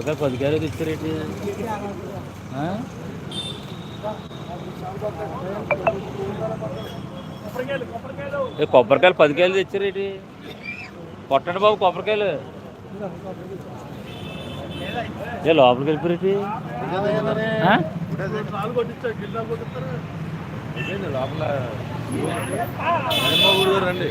కొబ్బరికాయ పది కాయలు తెచ్చారేంటి ఏ కొబ్బరికాయలు పది కాయలు తెచ్చారేంటి? కొట్టండి బాబు కొబ్బరికాయలు. ఏ లోపలికి వెళ్ళిపోరేటి లోపల రండి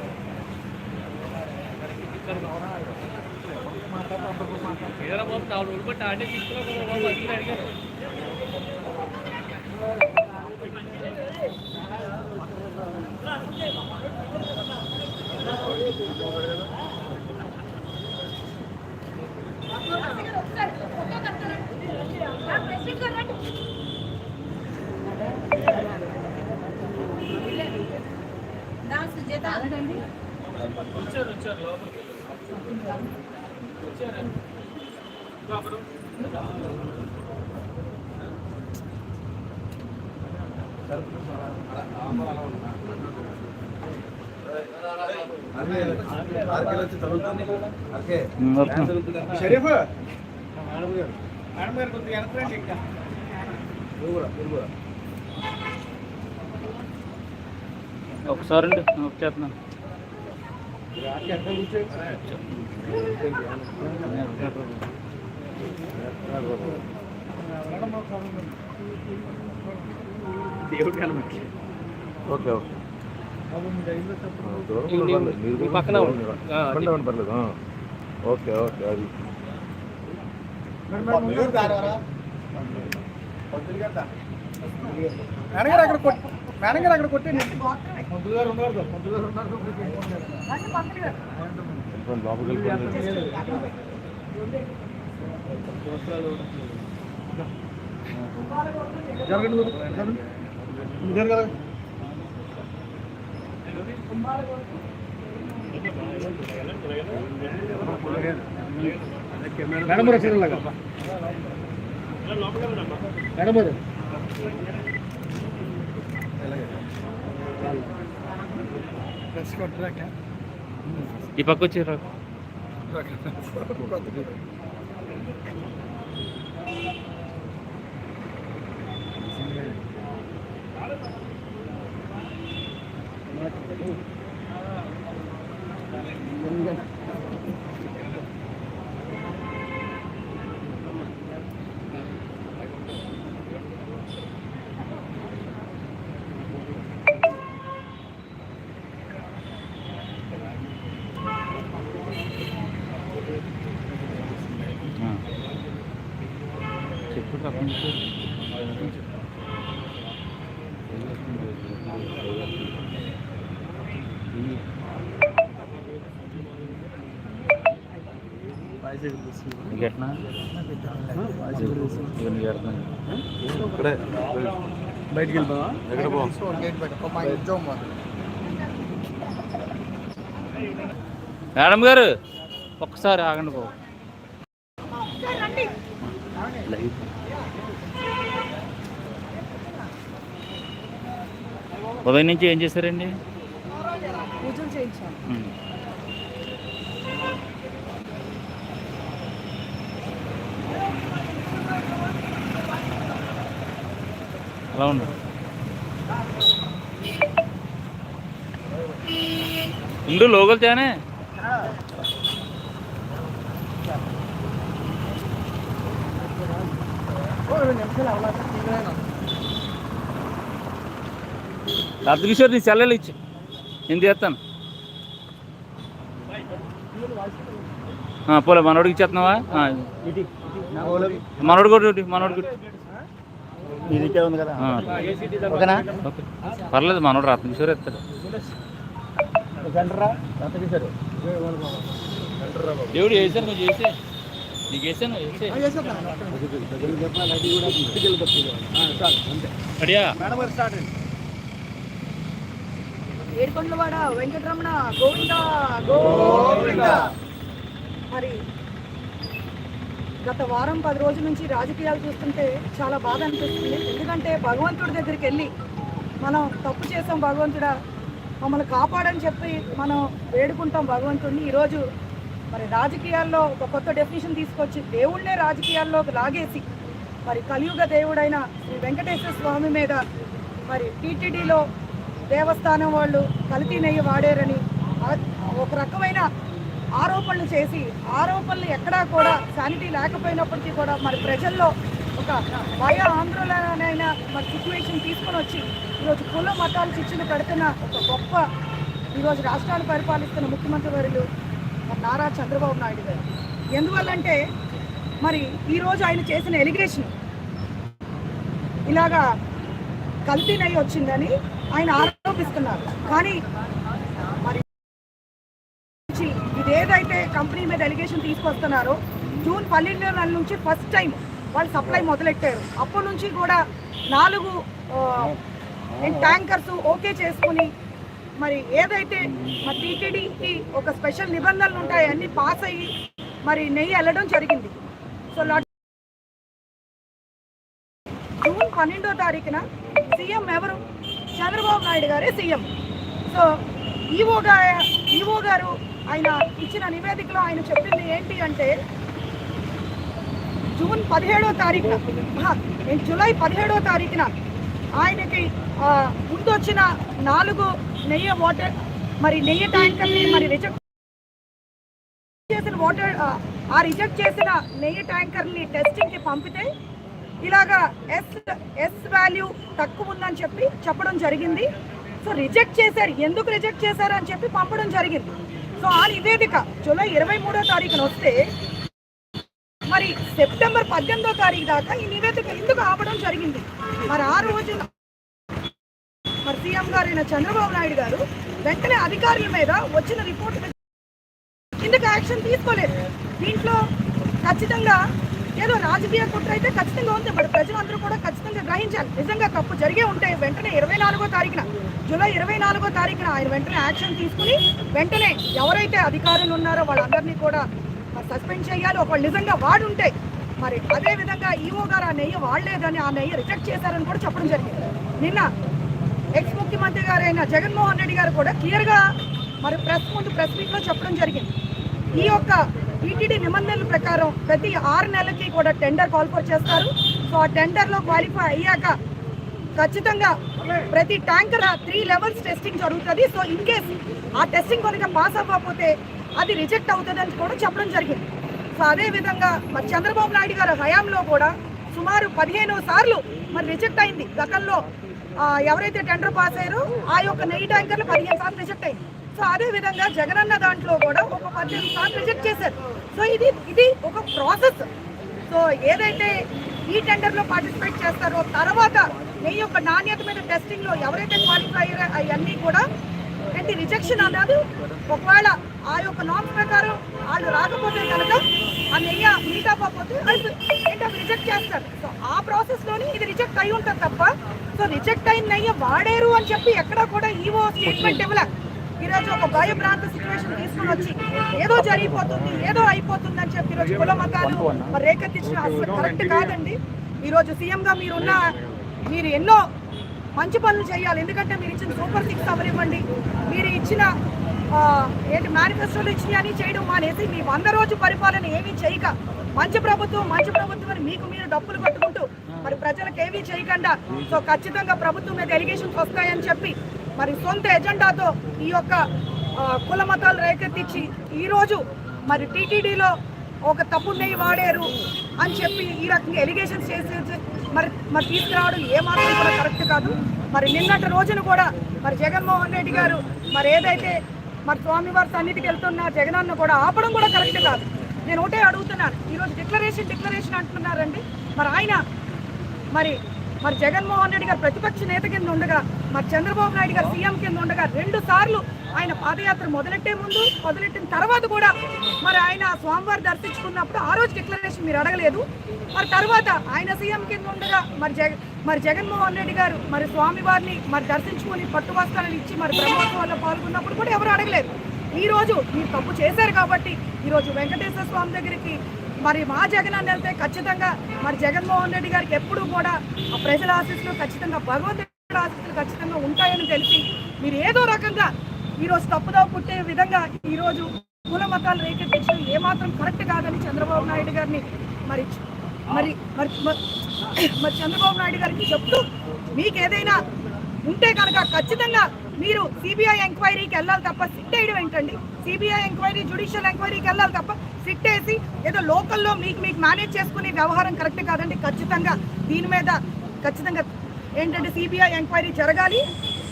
ఏ బాబు పది కాయలు తీసుకొచ్చారు ఉమ్, వస్తున్నాం. షరీఫ్ మేడం షరీఫ్ మేడం గారు కొద్దిగా ఇంకా నువ్వు కూడా, నువ్వు కూడా. ఒకసారి అండి వచ్చేస్తున్నాను రాకి ఎక్కడ కూర్చోయి? దేవుడి కనబట్టి ఓకే ఓకే. పక్కన. పర్లేదు. ఓకే ఓకే అది. అక్కడ కొట్టి మేడం గారు అక్కడ కొట్టండి మంత్రులు గారు ఉన్నారు మంత్రులు గారు ఉన్నారు కొంచెం లోపలికి వెళ్ళిపోయింది జరగండి కొద్దిగా, జరగండి. మీరు జరగరా? మేడం గారు వచ్చారు ఇలాగా. మేడం గారు డ్రెస్ కొట్టరాక ఈ పక్క వచ్చారు చెప్పు అక్కడి చెప్పుడు నీకెట్నా ఇక్కడే బయటికి వెళ్తావా ఎక్కడ మేడం గారు ఒక్కసారి ఆగండి బాబు. లైవ్. ఉదయం నుంచి ఏం చేశారండి పూజలు చేయించాం ఉమ్. అలా ఉండు ఉండు లోగలు తేనే కిషోర్ నీ సెల్లెలు ఇచ్చి నేను చేస్తాను పోలే మనోడికి ఇచ్చేస్తున్నావా ఆ, మనోడు కూడా మనోడు కూడా ఇటు. ఇదికే ఉంది కదా ఆ, ఓకేనా ఓకే పర్లేదు మనోడు రత్న కిషోర్ ఎత్తాడు దేవుడు చేశాను నువ్వు చేసే ఏడుకొండలవాడ వెంకటరమణ గోవింద గోవింద. మరి గత వారం పది రోజుల నుంచి రాజకీయాలు చూస్తుంటే చాలా బాధ అనిపిస్తుంది. ఎందుకంటే భగవంతుడి దగ్గరికి వెళ్ళి మనం తప్పు చేసాం భగవంతుడా మమ్మల్ని కాపాడని చెప్పి మనం వేడుకుంటాం భగవంతుడిని. ఈరోజు మరి రాజకీయాల్లో ఒక కొత్త డెఫినేషన్ తీసుకొచ్చి దేవుళ్ళే రాజకీయాల్లోకి లాగేసి మరి కలియుగ దేవుడైన శ్రీ వెంకటేశ్వర స్వామి మీద మరి టీటీడీలో దేవస్థానం వాళ్ళు కల్తీ నెయ్యి వాడారని ఒక రకమైన ఆరోపణలు చేసి ఆరోపణలు ఎక్కడా కూడా శానిటీ లేకపోయినప్పటికీ కూడా మరి ప్రజల్లో ఒక భయ ఆందోళనైన మరి సిచ్యువేషన్ తీసుకొని వచ్చి ఈరోజు కుల మతాలు చిచ్చులు పెడుతున్న ఒక గొప్ప ఈరోజు రాష్ట్రాలు పరిపాలిస్తున్న ముఖ్యమంత్రి వర్యులు మరి నారా చంద్రబాబు నాయుడు గారు. ఎందువల్లంటే మరి ఈరోజు ఆయన చేసిన ఎలిగేషన్. ఇలాగా కల్తీ నెయ్యి వచ్చిందని ఆయన ఆరోపిస్తున్నారు. కానీ మరి ఇదేదైతే కంపెనీ మీద ఎలిగేషన్ తీసుకొస్తున్నారో జూన్ పన్నెండు నెలల నుంచి ఫస్ట్ టైం వాళ్ళు సప్లై మొదలెట్టారు. అప్పటి నుంచి కూడా నాలుగు ట్యాంకర్స్ ఓకే చేసుకుని మరి ఏదైతే మా టీటీడీకి ఒక స్పెషల్ నిబంధనలు ఉంటాయి అన్ని పాస్ అయ్యి మరి నెయ్యి వెళ్ళడం జరిగింది. సో లాట్ జూన్ పన్నెండో తారీఖున సీఎం ఎవరు? చంద్రబాబు నాయుడు గారే సీఎం. సో ఈవో గా ఈవో గారు ఆయన ఇచ్చిన నివేదికలో ఆయన చెప్పింది ఏంటి అంటే జూన్ పదిహేడో తారీఖున నేను జూలై పదిహేడో తారీఖున ఆయనకి ఆ, ముందొచ్చిన నాలుగు నెయ్యి వాటర్ మరి నెయ్యి ట్యాంకర్ని మరి రిజెక్ట్ చేసిన వాటర్ ఆ, ఆ రిజెక్ట్ చేసిన నెయ్యి ట్యాంకర్ని టెస్టింగ్కి పంపితే ఇలాగా ఎస్ ఎస్ వాల్యూ తక్కువ ఉందని చెప్పి చెప్పడం జరిగింది. సో రిజెక్ట్ చేశారు. ఎందుకు రిజెక్ట్ చేశారు అని చెప్పి పంపడం జరిగింది. సో ఆ నివేదిక జూలై ఇరవై మూడో తారీఖున వస్తే మరి సెప్టెంబర్ పద్దెనిమిదో తారీఖు దాకా ఈ నివేదిక ఎందుకు ఆపడం జరిగింది? మరి ఆ రోజు మరి సీఎం గారైన చంద్రబాబు నాయుడు గారు వెంటనే అధికారుల మీద వచ్చిన రిపోర్ట్ ఎందుకు యాక్షన్ తీసుకోలేదు? దీంట్లో ఖచ్చితంగా ఏదో రాజకీయ కుట్ర అయితే ఖచ్చితంగా ఉంది మరి ప్రజలందరూ కూడా ఖచ్చితంగా గ్రహించాలి. నిజంగా తప్పు జరిగే ఉంటే వెంటనే ఇరవై నాలుగో తారీఖున జూలై ఇరవై నాలుగో తారీఖున ఆయన వెంటనే యాక్షన్ తీసుకుని వెంటనే ఎవరైతే అధికారులు ఉన్నారో వాళ్ళందరినీ కూడా సస్పెండ్ చేయాలి ఒకళ్ళు నిజంగా వాడుంటే. మరి అదే విధంగా ఈఓ గారు ఆ నెయ్యి వాడలేదని ఆ నెయ్యి రిజెక్ట్ చేశారని కూడా చెప్పడం జరిగింది. నిన్న ఎక్స్ ముఖ్యమంత్రి గారైన జగన్మోహన్ రెడ్డి గారు కూడా క్లియర్గా మరి ప్రెస్ ముందు ప్రెస్ మీట్లో చెప్పడం జరిగింది. ఈ యొక్క టీటీడీ నిబంధనల ప్రకారం ప్రతి ఆరు నెలలకి కూడా టెండర్ కాల్ఫర్ చేస్తారు. సో ఆ టెండర్లో క్వాలిఫై అయ్యాక ఖచ్చితంగా ప్రతి ట్యాంకర్ త్రీ లెవెల్స్ టెస్టింగ్ జరుగుతుంది. సో ఇన్ కేస్ ఆ టెస్టింగ్ కనుక పాస్ అవ్వకపోతే అది రిజెక్ట్ అవుతుందని కూడా చెప్పడం జరిగింది. సో అదే విధంగా మరి చంద్రబాబు నాయుడు గారి హయాంలో కూడా సుమారు పదిహేను సార్లు మరి రిజెక్ట్ అయింది. గతంలో ఎవరైతే టెండర్ పాస్ అయ్యారో ఆ యొక్క నెయ్యి ట్యాంకర్లు పదిహేను సార్లు రిజెక్ట్ అయింది సో అదే విధంగా జగనన్న దాంట్లో కూడా ఒక పద్దెనిమిది సార్లు రిజెక్ట్ చేశారు. సో ఇది ఇది ఒక ప్రాసెస్. సో ఏదైతే ఈ టెండర్లో పార్టిసిపేట్ చేస్తారో తర్వాత నెయ్యి యొక్క నాణ్యత మీద టెస్టింగ్లో ఎవరైతే క్వాలిఫై అయ్యారో అవన్నీ కూడా ఏంటి రిజెక్షన్ అన్నది ఒకవేళ ఆ యొక్క నామ్స్ ప్రకారం వాళ్ళు రాకపోతే కనుక ఆ నెయ్యి అవ్వకపోతే ఏంటి అవి రిజెక్ట్ చేస్తారు. సో ఆ ప్రాసెస్లోని ఇది రిజెక్ట్ అయి ఉంటుంది తప్ప సో రిజెక్ట్ అయిన నెయ్యి వాడేరు అని చెప్పి ఎక్కడా కూడా ఈవో స్టేట్మెంట్ ఇవ్వలే. ఈరోజు ఒక భయభ్రాంత సిచ్యువేషన్ తీసుకుని వచ్చి ఏదో జరిగిపోతుంది ఏదో అయిపోతుంది అని చెప్పి ఈరోజు కుల మతాలు రేకెత్తించిన అసలు కరెక్ట్ కాదండి. ఈరోజు సీఎం గా మీరున్న మీరు ఎన్నో మంచి పనులు చేయాలి. ఎందుకంటే మీరు ఇచ్చిన సూపర్ సిక్స్ అవనివ్వండి మీరు ఇచ్చిన ఏంటి మేనిఫెస్టోలు అని చేయడం మానేసి మీ వంద రోజు పరిపాలన ఏమీ చేయక మంచి ప్రభుత్వం మంచి ప్రభుత్వం అని మీకు మీరు డబ్బులు కట్టుకుంటూ మరి ప్రజలకు ఏమీ చేయకుండా సో ఖచ్చితంగా ప్రభుత్వం మీద ఎలిగేషన్స్ వస్తాయని చెప్పి మరి సొంత ఎజెండాతో ఈ యొక్క కుల మతాలు రేకెత్తించి ఈరోజు మరి టీటీడీలో ఒక తప్పు నెయ్యి వాడారు అని చెప్పి ఈ రకంగా ఎలిగేషన్స్ చేసి మరి మరి తీసుకురావడం ఏమాత్రం కూడా కరెక్ట్ కాదు. మరి నిన్నటి రోజున కూడా మరి జగన్మోహన్ రెడ్డి గారు మరి ఏదైతే మరి స్వామివారి సన్నిధికి వెళ్తున్న జగనన్న కూడా ఆపడం కూడా కరెక్ట్ కాదు. నేను ఒకటే అడుగుతున్నాను. ఈరోజు డిక్లరేషన్ డిక్లరేషన్ అంటున్నారండి. మరి ఆయన మరి మరి జగన్మోహన్ రెడ్డి గారు ప్రతిపక్ష నేత కింద ఉండగా మరి చంద్రబాబు నాయుడు గారు సీఎం కింద ఉండగా రెండు సార్లు ఆయన పాదయాత్ర మొదలెట్టే ముందు మొదలెట్టిన తర్వాత కూడా మరి ఆయన స్వామివారి దర్శించుకున్నప్పుడు ఆ రోజు డిక్లరేషన్ మీరు అడగలేదు. మరి తర్వాత ఆయన సీఎం కింద ఉండగా మరి జగ మరి జగన్మోహన్ రెడ్డి గారు మరి స్వామివారిని మరి దర్శించుకొని పట్టు వస్త్రాలను ఇచ్చి మరి బ్రహ్మోత్సవాల్లో పాల్గొన్నప్పుడు కూడా ఎవరు అడగలేదు. ఈరోజు మీరు తప్పు చేశారు కాబట్టి ఈరోజు వెంకటేశ్వర స్వామి దగ్గరికి మరి మా జగన్ అని వెళ్తే ఖచ్చితంగా మరి జగన్మోహన్ రెడ్డి గారికి ఎప్పుడూ కూడా ఆ ప్రజల ఆశీస్సులు ఖచ్చితంగా భగవంతుడి ఆశీస్సులు ఖచ్చితంగా ఉంటాయని తెలిసి మీరు ఏదో రకంగా ఈరోజు తప్పుదో పుట్టే విధంగా ఈరోజు కుల మతాలు రేకెత్తించడం ఏమాత్రం కరెక్ట్ కాదని చంద్రబాబు నాయుడు గారిని మరి మరి మరి మరి- మరి చంద్రబాబు నాయుడు గారికి చెప్తూ మీకు ఏదైనా ఉంటే కనుక ఖచ్చితంగా మీరు సిబిఐ ఎంక్వైరీకి వెళ్ళాలి తప్ప సిట్ వేయడం ఏంటండి? సిబిఐ ఎంక్వైరీ జుడిషియల్ ఎంక్వైరీకి వెళ్ళాలి తప్ప సిట్ వేసి ఏదో లోకల్లో మీకు మీకు మేనేజ్ చేసుకునే వ్యవహారం కరెక్ట్ కాదండి. ఖచ్చితంగా దీని మీద ఖచ్చితంగా ఏంటంటే సిబిఐ ఎంక్వైరీ జరగాలి.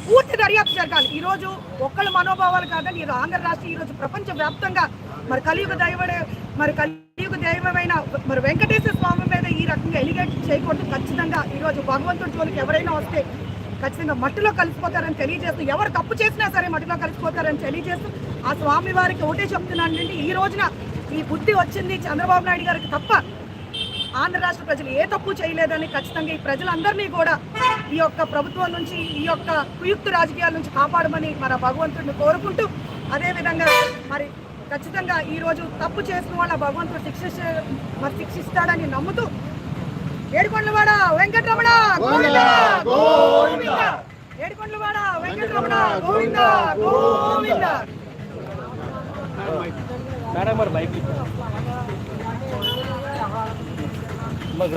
పూర్తి దర్యాప్తు జరగాలి. ఈ రోజు ఒక్కళ్ళ మనోభావాలు కాదని ఈరోజు ఆంధ్ర రాష్ట్రం ఈరోజు ప్రపంచవ్యాప్తంగా ప్రపంచ వ్యాప్తంగా మరి కలియుగ దైవడే మరి కలియుగ దైవమైన మరి వెంకటేశ్వర స్వామి మీద ఈ రకంగా ఎలిగేట్ చేయకూడదు. ఖచ్చితంగా ఈ రోజు భగవంతుడి జోలికి ఎవరైనా వస్తే ఖచ్చితంగా మట్టిలో కలిసిపోతారని తెలియజేస్తూ ఎవరు తప్పు చేసినా సరే మట్టిలో కలిసిపోతారని తెలియజేస్తూ ఆ స్వామి వారికి ఒకటే చెప్తున్నానండి ఈ రోజున ఈ బుద్ధి వచ్చింది చంద్రబాబు నాయుడు గారికి తప్ప ఆంధ్ర రాష్ట్ర ప్రజలు ఏ తప్పు చేయలేదని ఖచ్చితంగా ఈ ప్రజలందరినీ కూడా ఈ యొక్క ప్రభుత్వం నుంచి ఈ యొక్క కుయుక్త రాజకీయాల నుంచి కాపాడమని మన భగవంతుడిని కోరుకుంటూ అదేవిధంగా మరి ఖచ్చితంగా ఈ రోజు తప్పు చేసిన వాళ్ళ భగవంతుడు శిక్ష మరి శిక్షిస్తాడని నమ్ముతూ ఏడుకొండలవాడ వెంకటరమణ గోవింద ఏడుకొండలవాడ వెంకటరమణ గోవింద గోవింద. మేడం మరి బైక్ మరి